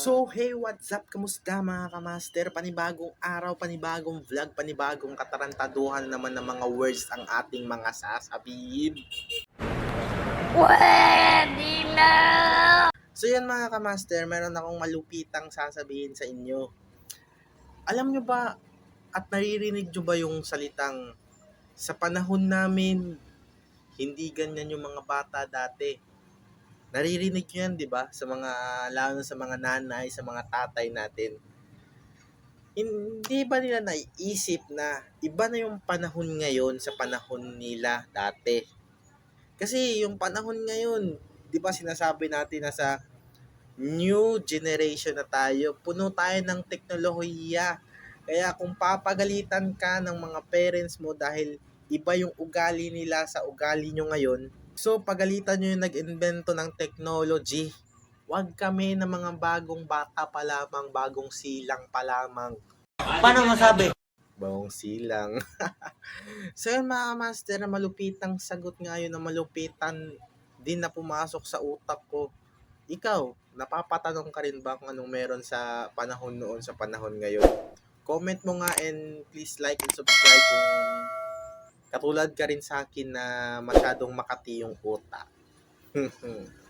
So, hey, what's up? Kamusta mga kamaster? Panibagong araw, panibagong vlog, panibagong katarantaduhan naman ng mga words ang ating mga sasabihin. Pwede na! So, yan mga kamaster, meron akong malupitang sasabihin sa inyo. Alam nyo ba, at naririnig nyo ba yung salitang, sa panahon namin, hindi ganyan yung mga bata dati. Naririnig nyo yan, di ba? Sa mga, lalo sa mga nanay, sa mga tatay natin. Hindi ba nila naiisip na iba na yung panahon ngayon sa panahon nila dati? Kasi yung panahon ngayon, di ba sinasabi natin na sa new generation na tayo, puno tayo ng teknolohiya. Kaya kung papagalitan ka ng mga parents mo dahil iba yung ugali nila sa ugali nyo ngayon, so pagalitan nyo yung nag-invento ng technology, wag kami ng mga bagong bata pa lamang, bagong silang pa lamang. Paano masabi? Bagong silang. so yun mga master, na malupitang sagot nga yun, na malupitan din na pumasok sa utak ko. Ikaw, napapatanong ka rin ba kung anong meron sa panahon noon sa panahon ngayon? Comment mo nga and please like and subscribe kung katulad ka rin sa akin na masyadong makati yung utak.